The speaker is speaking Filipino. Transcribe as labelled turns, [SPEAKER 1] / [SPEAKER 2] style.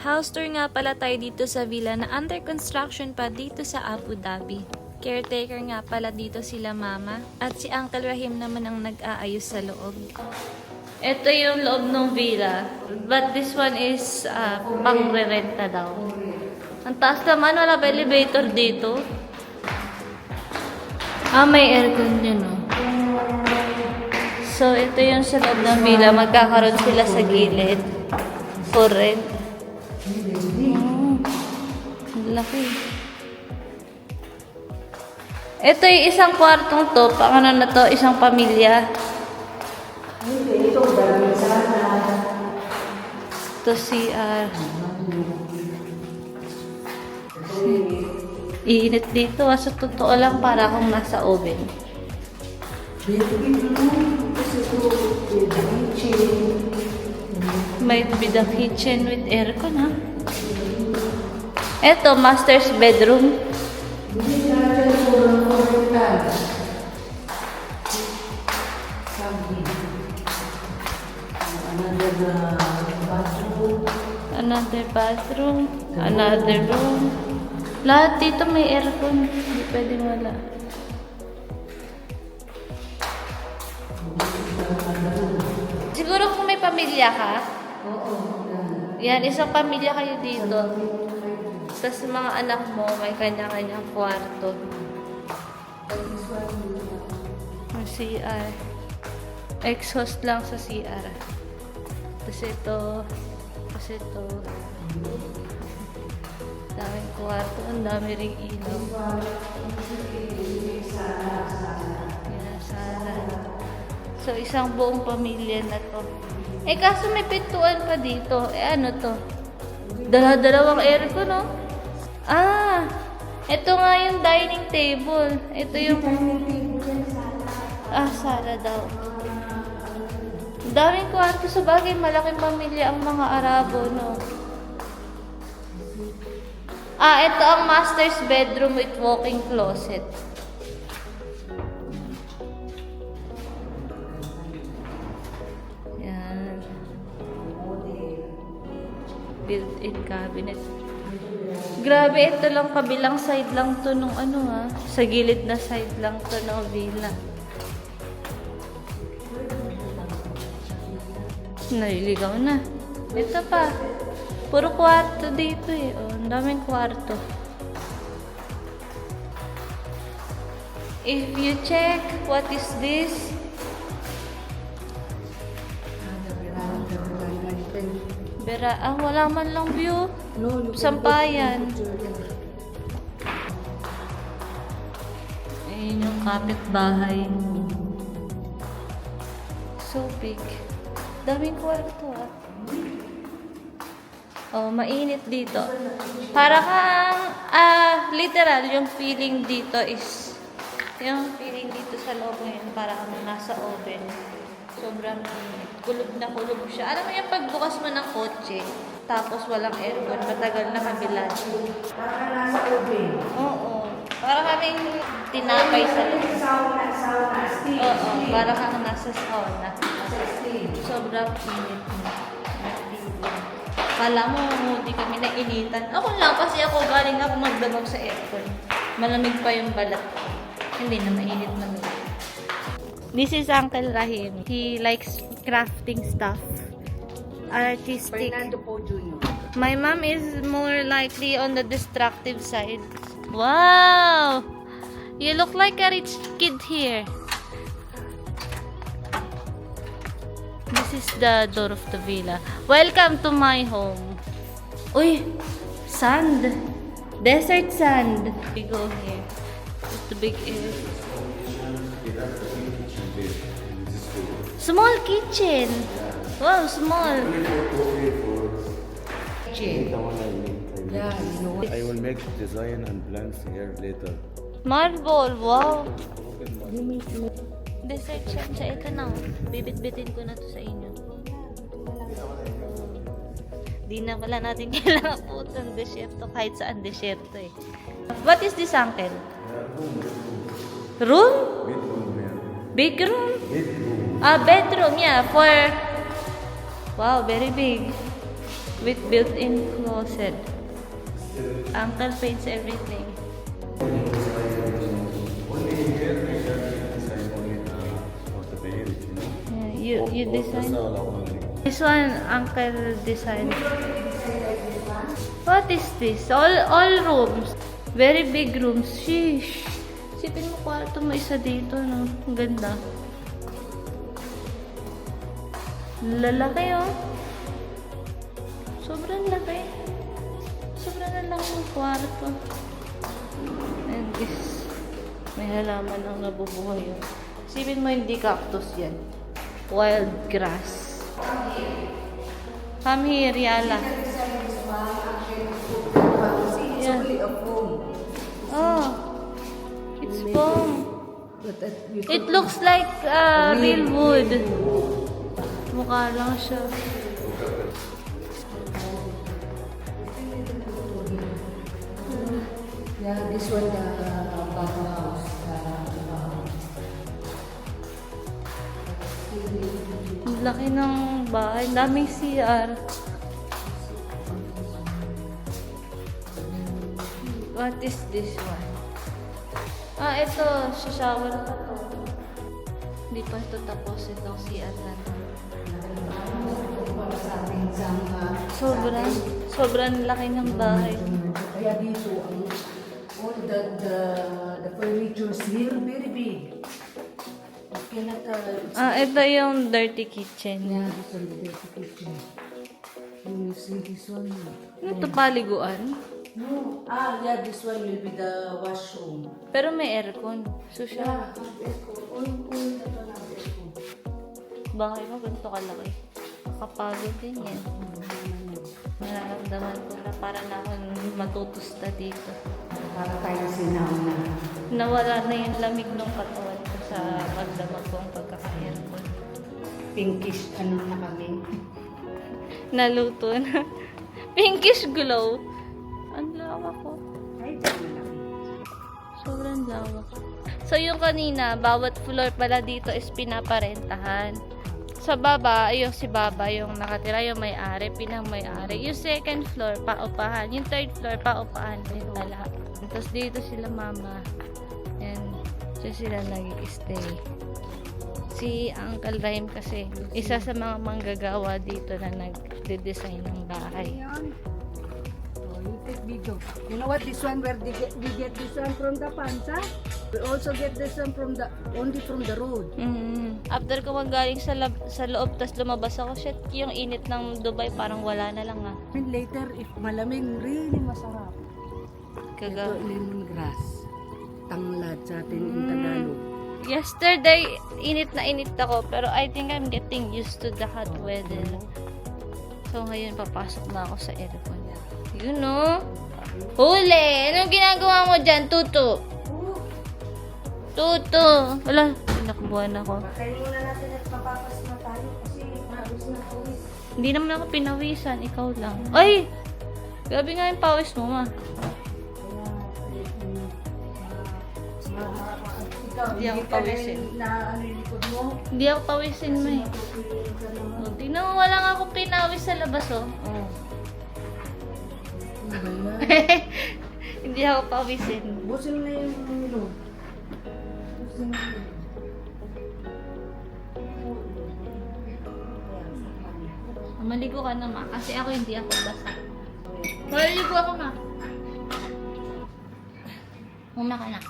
[SPEAKER 1] House tour nga pala tayo dito sa villa na under construction pa dito sa Abu Dhabi. Caretaker nga pala dito sila mama at si Uncle Rahim naman ang nag-aayos sa loob. Ito yung loob ng villa. But this one is uh, pang-renta daw. Ang taas naman, wala ba elevator dito? Ah, may aircon yun, no? So, ito yung sa loob ng villa. Magkakaroon sila sa gilid. For rent. Laki. Ito yung isang kwartong to. Pang ano na to, isang pamilya. Ito CR. Iinit dito. ah. Sa totoo lang, para akong nasa oven. May with a kitchen with aircon, ha? Ito, master's bedroom. Another bathroom. Another room. Lahat dito may aircon. Hindi pwedeng wala. Siguro kung may pamilya ka? Oo. Yan, isang pamilya kayo dito. Tapos mga anak mo, may kanya-kanyang kwarto. May CR. Exhaust lang sa CR. Tapos ito. Tapos ito. Daming kwarto. Ang dami ring ilaw. Sala. So, isang buong pamilya na to. Eh, kaso may pintuan pa dito. Eh, ano to? Dala-dalawang aircon, no? Ah! Ito nga yung dining table. Ito yung... Ah, sala daw. Daming kwarto sa bagay. Malaking pamilya ang mga Arabo, no? Ah, ito ang master's bedroom with walk-in closet. Built-in cabinet. Grabe, ito lang kabilang side lang to nung ano ha. Sa gilid na side lang to ng villa. Naliligaw na. Ito pa. Puro kwarto dito eh. Oh, ang daming kwarto. If you check, what is this? Bera, ah, wala man lang view. Sampayan. Ayun yung kapitbahay. So big. Daming kwarto ah. Oh, mainit dito. Para kang, ah, literal, yung feeling dito is, yung feeling dito sa loob ngayon, para kang nasa oven. Sobrang init. Kulog na kulog siya. Alam mo yung pagbukas mo ng kotse, tapos walang aircon, matagal na kabila.
[SPEAKER 2] Para nasa oven.
[SPEAKER 1] Oo. Para kaming tinapay sa loob.
[SPEAKER 2] Sauna, sauna, steam.
[SPEAKER 1] Oo, para kang nasa sauna.
[SPEAKER 2] steam.
[SPEAKER 1] Sobrang init na. Kala mo, hindi kami nainitan. Ako lang, kasi ako galing ako magdamag sa aircon. Malamig pa yung balat ko. Hindi na mainit na. This is Uncle Rahim. He likes crafting stuff. Artistic.
[SPEAKER 2] Fernando Po Jr.
[SPEAKER 1] My mom is more likely on the destructive side. Wow! You look like a rich kid here. This is the door of the villa. Welcome to my home. Uy! Sand! Desert sand! We go here. It's the big area. Small kitchen! Wow, small!
[SPEAKER 2] Yeah, you know.
[SPEAKER 3] I will make design and plans here later.
[SPEAKER 1] Marble, wow. Desert siya. Siya, ito na. oh. Bibit-bitin ko na to sa inyo. Di na pala natin kailangan po ng desierto kahit saan desierto eh. What is this, uncle? Room? Big room? Ah, bedroom, yeah. For... Wow, very big. with built-in closet. Uncle paints everything. Yeah, you, you design? This one, Uncle design. What is this? All all rooms. Very big rooms. Sheesh. Sipin mo kwarto mo isa dito, no? Ang ganda. Lalaki, oh. Sobrang laki. Sobrang lalaki ng kwarto. And this, may halaman ang nabubuhay yun. Sipin mo hindi cactus yan. Wild grass. Come here, Yala. Yeah. Oh, it's foam.
[SPEAKER 2] You
[SPEAKER 1] It looks like uh, real wood. Mukha lang siya.
[SPEAKER 2] Yeah, this one, the uh, Baba House. Uh,
[SPEAKER 1] Ang laki ng bahay. Daming CR. What is this one? Ah, ito. Shower pa to. Hindi pa ito tapos itong CR na to.
[SPEAKER 2] Para sa ating isang uh,
[SPEAKER 1] Sobrang, sobrang laki ng bahay.
[SPEAKER 2] Kaya dito, ang all the, the, the furniture is here, very big. Cannot, uh,
[SPEAKER 1] Ah, ito yung dirty kitchen.
[SPEAKER 2] yeah, this the dirty kitchen. You see this one?
[SPEAKER 1] Ano ito paliguan?
[SPEAKER 2] No. Ah, yeah, this one will be the washroom.
[SPEAKER 1] Pero may aircon. So siya,
[SPEAKER 2] Yeah, aircon. All, all ito na aircon.
[SPEAKER 1] bahay mo ganito kalaki. Kapagod din yan. Nararamdaman ko na para na akong matutusta dito.
[SPEAKER 2] Para tayo sinauna.
[SPEAKER 1] Nawala na yung lamig ng katawan ko sa pagdamag ko ang pagkaka-aircon.
[SPEAKER 2] Pinkish, ano na kami.
[SPEAKER 1] Naluto na. Pinkish glow. Ang lawak ko.
[SPEAKER 2] Ay.
[SPEAKER 1] Sobrang lawak. So yung kanina, bawat floor pala dito is pinaparentahan. Sa baba, yung si Baba, yung nakatira, yung may-ari, pinang may-ari. Yung second floor, paupahan. Yung third floor, paupahan din pala. Tapos dito sila mama. And dyan sila nag-stay. Si Uncle Rahim kasi, isa sa mga manggagawa dito na nag-design ng bahay.
[SPEAKER 2] You take video. You know what? This one where they get, we get this one from the pansa. We also get this one from the only from the road.
[SPEAKER 1] Mm. After ko magaling sa, lab, sa loob, tas lumabas ako, shit, yung init ng Dubai, parang wala na lang ah.
[SPEAKER 2] And later, if malamig, really masarap.
[SPEAKER 1] Kaga.
[SPEAKER 2] Ito, lemongrass. Tanglad sa atin in
[SPEAKER 1] Mm.
[SPEAKER 2] Tagalog.
[SPEAKER 1] Yesterday, init na init ako, pero I think I'm getting used to the hot weather. So ngayon, papasok na ako sa aircon. Yun no? Huli! Anong ginagawa mo dyan, Tuto? Tuto! Wala, pinakbuhan ako.
[SPEAKER 2] Patayin muna natin at mapapas na tayo kasi maabos na pawis.
[SPEAKER 1] Hindi naman ako pinawisan, ikaw lang. Ay! Grabe nga yung pawis mo, ma. Hindi ako pawisin.
[SPEAKER 2] Na ano?
[SPEAKER 1] Hindi ako pawisin, ma. tingnan mo, wala nga akong pinawis sa labas, oh.
[SPEAKER 2] Oh. Ano?
[SPEAKER 1] Hindi ako pawisin.
[SPEAKER 2] Busin na yung ano. Busin na.
[SPEAKER 1] Maligo ka na, ma. Kasi ako hindi ako basa. Maligo ako, ma. Una ka na.